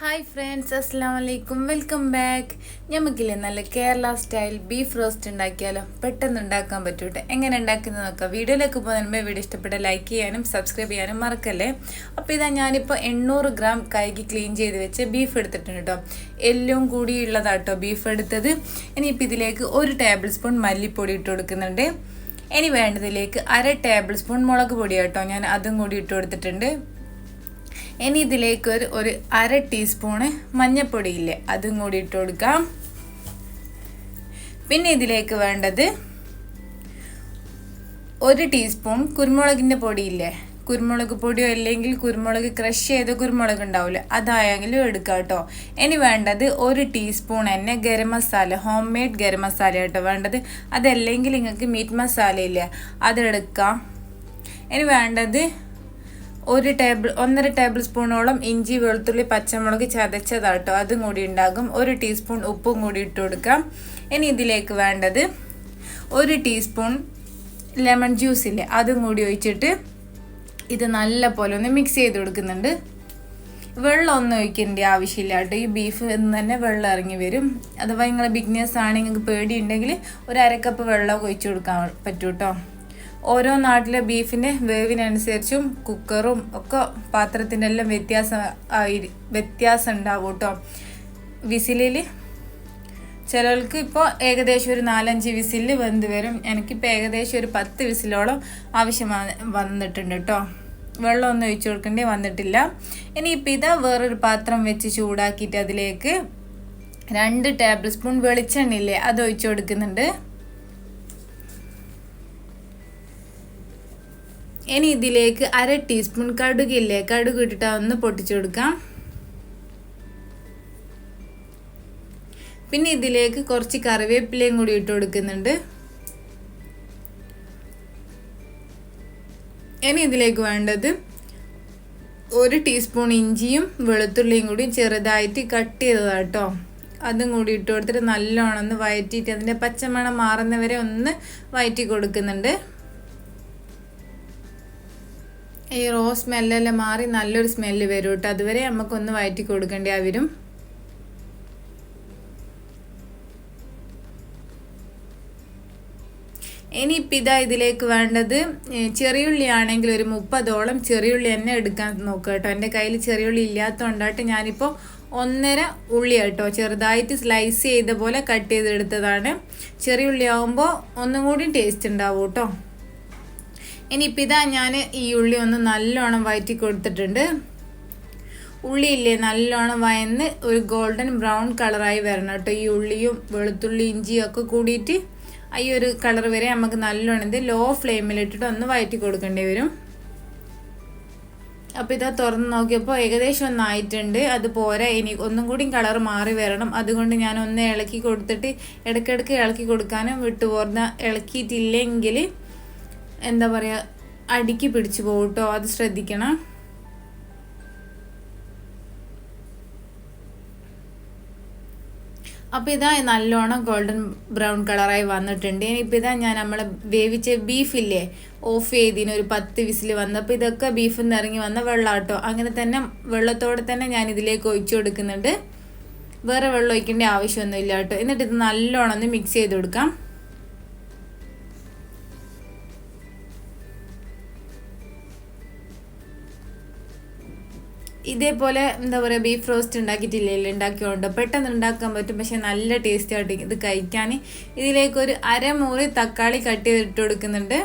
Hi friends അസ്സാം വലൈക്കും welcome back ഞമ്മക്കില്ലേ നല്ല കേരള സ്റ്റൈൽ ബീഫ് റോസ്റ്റ് ഉണ്ടാക്കിയാലോ? പെട്ടെന്ന് ഉണ്ടാക്കാൻ പറ്റൂട്ടെ. എങ്ങനെ ഉണ്ടാക്കുന്നത് നോക്കാം. വീഡിയോയിലേക്ക് പോകുന്ന മുമ്പേ വീഡിയോ ഇഷ്ടപ്പെട്ട ലൈക്ക് ചെയ്യാനും സബ്സ്ക്രൈബ് ചെയ്യാനും മറക്കല്ലേ? അപ്പോൾ ഇതാ ഞാനിപ്പോൾ എണ്ണൂറ് ഗ്രാം കൈകി ക്ലീൻ ചെയ്ത് വെച്ച് ബീഫ് എടുത്തിട്ടുണ്ട് കേട്ടോ എല്ലാം കൂടിയുള്ളതാട്ടോ ബീഫ് എടുത്തത്. ഇനിയിപ്പോൾ ഇതിലേക്ക് ഒരു ടേബിൾ സ്പൂൺ മല്ലിപ്പൊടി ഇട്ട് കൊടുക്കുന്നുണ്ട്. ഇനി വേണ്ടതിലേക്ക് അര ടേബിൾ സ്പൂൺ മുളക് പൊടി കേട്ടോ ഞാൻ അതും കൂടി ഇട്ട് കൊടുത്തിട്ടുണ്ട്. ഇനി ഇതിലേക്ക് ഒരു ഒരു അര ടീസ്പൂണ് മഞ്ഞൾപ്പൊടി ഇല്ലേ അതും കൂടി ഇട്ട് കൊടുക്കാം. പിന്നെ ഇതിലേക്ക് വേണ്ടത് ഒരു ടീസ്പൂൺ കുരുമുളകിന്റെ പൊടിയില്ലേ കുരുമുളക് പൊടിയോ അല്ലെങ്കിൽ കുരുമുളക് ക്രഷ് ചെയ്ത കുരുമുളക് ഉണ്ടാവില്ല അതായെങ്കിലും എടുക്കാം കേട്ടോ. ഇനി വേണ്ടത് ഒരു ടീസ്പൂൺ തന്നെ ഗരം മസാല ഹോം മെയ്ഡ് ഗരം മസാല കേട്ടോ വേണ്ടത്. അതല്ലെങ്കിൽ നിങ്ങൾക്ക് മീറ്റ് മസാല ഇല്ലേ അതെടുക്കാം ഇനി വേണ്ടത് ഒരു ടേബിൾ ഒന്നര ടേബിൾ സ്പൂണോളം ഇഞ്ചി വെളുത്തുള്ളി പച്ചമുളക് ചതച്ചതാട്ടോ. അതും കൂടി ഉണ്ടാകും. ഒരു ടീസ്പൂൺ ഉപ്പും കൂടി ഇട്ട് കൊടുക്കാം. ഇനി ഇതിലേക്ക് വേണ്ടത് ഒരു ടീസ്പൂൺ ലെമൺ ജ്യൂസ് ഇല്ലേ അതും കൂടി ഒഴിച്ചിട്ട് ഇത് നല്ല പോലെ ഒന്ന് മിക്സ് ചെയ്ത് കൊടുക്കുന്നുണ്ട്. വെള്ളം ഒന്നും ഒഴിക്കേണ്ട ആവശ്യമില്ല കേട്ടോ. ഈ ബീഫ് എന്ന് തന്നെ വെള്ളം ഇറങ്ങി വരും. അഥവാ നിങ്ങളെ ബിഗ്നസ് ആണെങ്കിൽ പേടിയുണ്ടെങ്കിൽ ഒരു അരക്കപ്പ് വെള്ളം ഒഴിച്ചു കൊടുക്കാൻ പറ്റൂ കേട്ടോ ഓരോ നാട്ടിലെ ബീഫിന്റെ വേവിനനുസരിച്ചും കുക്കറും ഒക്കെ പാത്രത്തിന്റെ എല്ലാം വ്യത്യാസം ആയി വ്യത്യാസം ഉണ്ടാവും കേട്ടോ. വിസിലിൽ ചിലർക്ക് ഇപ്പോൾ ഏകദേശം ഒരു നാലഞ്ച് വിസിൽ വെന്ത് വരും. എനിക്കിപ്പോൾ ഏകദേശം ഒരു പത്ത് വിസിലോളം ആവശ്യമാണ് വന്നിട്ടുണ്ട് കേട്ടോ. വെള്ളമൊന്നും ഒഴിച്ചു കൊടുക്കേണ്ടി വന്നിട്ടില്ല. ഇനി ഇനിയിപ്പോൾ ഇതാ വേറൊരു പാത്രം വെച്ച് ചൂടാക്കിയിട്ട് അതിലേക്ക് രണ്ട് ടേബിൾ സ്പൂൺ വെളിച്ചെണ്ണയില്ലേ അത് ഒഴിച്ചു കൊടുക്കുന്നുണ്ട്. ഇനി ഇതിലേക്ക് അര ടീസ്പൂൺ കടുകില്ലേ? കടുക് ഇട്ടിട്ട് ഒന്ന് പൊട്ടിച്ചു കൊടുക്കാം. പിന്നെ ഇതിലേക്ക് കുറച്ച് കറിവേപ്പിലയും കൂടി ഇട്ട് കൊടുക്കുന്നുണ്ട്. ഇനി ഇതിലേക്ക് വേണ്ടത് ഒരു ടീസ്പൂൺ ഇഞ്ചിയും വെളുത്തുള്ളിയും കൂടി ചെറുതായിട്ട് കട്ട് ചെയ്തതാട്ടോ. അതും കൂടി ഇട്ട് കൊടുത്തിട്ട് നല്ലോണം ഒന്ന് വയറ്റിയിട്ട് അതിന്റെ പച്ചമണം മാറുന്നവരെ ഒന്ന് വയറ്റി കൊടുക്കുന്നുണ്ട്. ഈ റോ സ്മെല്ലെല്ലാം മാറി നല്ലൊരു സ്മെല്ല് വരും കേട്ടോ. അതുവരെ നമുക്കൊന്ന് വയറ്റി കൊടുക്കേണ്ടി വരും. ഇനിയിപ്പോൾ ഇതാ ഇതിലേക്ക് വേണ്ടത് ചെറിയുള്ളി ആണെങ്കിൽ ഒരു മുപ്പതോളം ചെറിയുള്ളി തന്നെ എടുക്കാൻ നോക്കുക കേട്ടോ. എന്റെ കയ്യിൽ ചെറിയുള്ളി ഇല്ലാത്തതുകൊണ്ടായിട്ട് ഞാനിപ്പോൾ ഒന്നര ഉള്ളി കേട്ടോ ചെറുതായിട്ട് സ്ലൈസ് ചെയ്ത പോലെ കട്ട് ചെയ്തെടുത്തതാണ്. ചെറിയുള്ളി ആകുമ്പോൾ ഒന്നും കൂടി ടേസ്റ്റ് ഉണ്ടാവും കേട്ടോ. ഇനിയിപ്പോൾ ഇതാ ഞാൻ ഈ ഉള്ളി ഒന്ന് നല്ലോണം വയറ്റി കൊടുത്തിട്ടുണ്ട്. ഉള്ളിയില്ലേ നല്ലോണം വയന്ന് ഒരു ഗോൾഡൻ ബ്രൗൺ കളറായി വരണം കേട്ടോ. ഈ ഉള്ളിയും വെളുത്തുള്ളി ഇഞ്ചിയും ഒക്കെ കൂടിയിട്ട് ഈ ഒരു കളർ വരെ നമുക്ക് നല്ലോണം ഇത് ലോ ഫ്ലെയിമിലിട്ടിട്ട് ഒന്ന് വയറ്റി കൊടുക്കേണ്ടി വരും. അപ്പോൾ ഇതാ തുറന്ന് നോക്കിയപ്പോൾ ഏകദേശം ഒന്നായിട്ടുണ്ട് അതുപോലെ ഇനി ഒന്നും കൂടി കളർ മാറി വരണം. അതുകൊണ്ട് ഞാൻ ഒന്ന് ഇളക്കി കൊടുത്തിട്ട് ഇടയ്ക്കിടയ്ക്ക് ഇളക്കി കൊടുക്കാനും വിട്ടുപോർന്ന ഇളക്കിയിട്ടില്ലെങ്കിൽ എന്താ പറയുക അടിക്ക് പിടിച്ചു പോകും കേട്ടോ അത് ശ്രദ്ധിക്കണം? അപ്പോൾ ഇതാ നല്ലോണം ഗോൾഡൻ ബ്രൗൺ കളറായി വന്നിട്ടുണ്ട്. ഇനിയിപ്പോൾ ഇതാ ഞാൻ നമ്മൾ വേവിച്ച ബീഫില്ലേ ഓഫ് ചെയ്തിന് ഒരു പത്ത് വിസിൽ വന്നപ്പോൾ ഇതൊക്കെ ബീഫിൽ നിന്ന് ഇറങ്ങി വന്ന വെള്ളമാട്ടോ അങ്ങനെ തന്നെ വെള്ളത്തോടെ തന്നെ ഞാൻ ഇതിലേക്ക് ഒഴിച്ചു കൊടുക്കുന്നുണ്ട്. വേറെ വെള്ളം ഒഴിക്കേണ്ട ആവശ്യമൊന്നുമില്ല കേട്ടോ എന്നിട്ട് ഇത് നല്ലോണം ഒന്ന് മിക്സ് ചെയ്ത് കൊടുക്കാം. ഇതേപോലെ എന്താ പറയുക ബീഫ് റോസ്റ്റ് ഉണ്ടാക്കിയിട്ടില്ല ഉണ്ടാക്കിയോണ്ട് പെട്ടെന്ന് ഉണ്ടാക്കാൻ പറ്റും. പക്ഷെ നല്ല ടേസ്റ്റ് ആയിട്ട് ഇത് കഴിക്കാൻ. ഇതിലേക്ക് ഒരു അരമുറി തക്കാളി കട്ട് ചെയ്തിട്ട് കൊടുക്കുന്നുണ്ട്.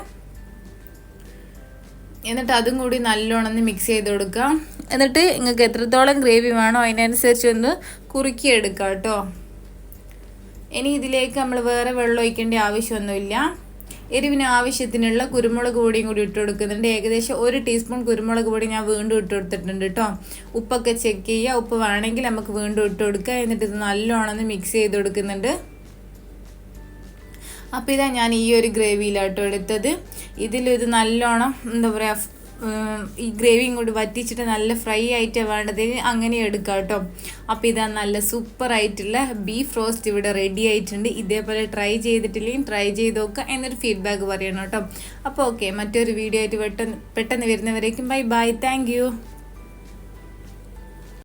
എന്നിട്ട് അതും കൂടി നല്ലോണം മിക്സ് ചെയ്ത് കൊടുക്കാം. എന്നിട്ട് നിങ്ങൾക്ക് എത്രത്തോളം ഗ്രേവി വേണോ അതിനനുസരിച്ച് ഒന്ന് കുറുക്കി എടുക്കാം കേട്ടോ. ഇനി ഇതിലേക്ക് നമ്മൾ വേറെ വെള്ളം ഒഴിക്കേണ്ട ആവശ്യമൊന്നുമില്ല. എരിവിന് ആവശ്യത്തിനുള്ള കുരുമുളക് പൊടിയും കൂടി ഇട്ട് കൊടുക്കുന്നുണ്ട്. ഏകദേശം ഒരു ടീസ്പൂൺ കുരുമുളക് പൊടി ഞാൻ വീണ്ടും ഇട്ട് കൊടുത്തിട്ടുണ്ട് കേട്ടോ ഉപ്പൊക്കെ ചെക്ക് ചെയ്യുക ഉപ്പ് വേണമെങ്കിൽ നമുക്ക് വീണ്ടും ഇട്ട് കൊടുക്കുക എന്നിട്ട് ഇത് നല്ലോണം മിക്സ് ചെയ്ത് കൊടുക്കുന്നുണ്ട്. അപ്പോൾ ഇതാ ഞാൻ ഈ ഒരു ഗ്രേവിയിലാട്ടോ എടുത്തത്. ഇതിലിത് നല്ലോണം എന്താ പറയുക ഈ ഗ്രേവിയും കൂടി വറ്റിച്ചിട്ട് നല്ല ഫ്രൈ ആയിട്ട് വേണ്ടത് അങ്ങനെ എടുക്കാം കേട്ടോ. അപ്പോൾ ഇതാ നല്ല സൂപ്പർ ആയിട്ടുള്ള ബീഫ് റോസ്റ്റ് ഇവിടെ റെഡി ആയിട്ടുണ്ട്. ഇതേപോലെ ട്രൈ ചെയ്തിട്ടില്ലെങ്കിൽ ട്രൈ ചെയ്ത് നോക്കുക എന്നൊരു ഫീഡ്ബാക്ക് പറയണം കേട്ടോ. അപ്പോൾ ഓക്കെ മറ്റൊരു വീഡിയോ ആയിട്ട് പെട്ടെന്ന് പെട്ടെന്ന് വരുന്നവരേക്കും ബൈ ബൈ താങ്ക്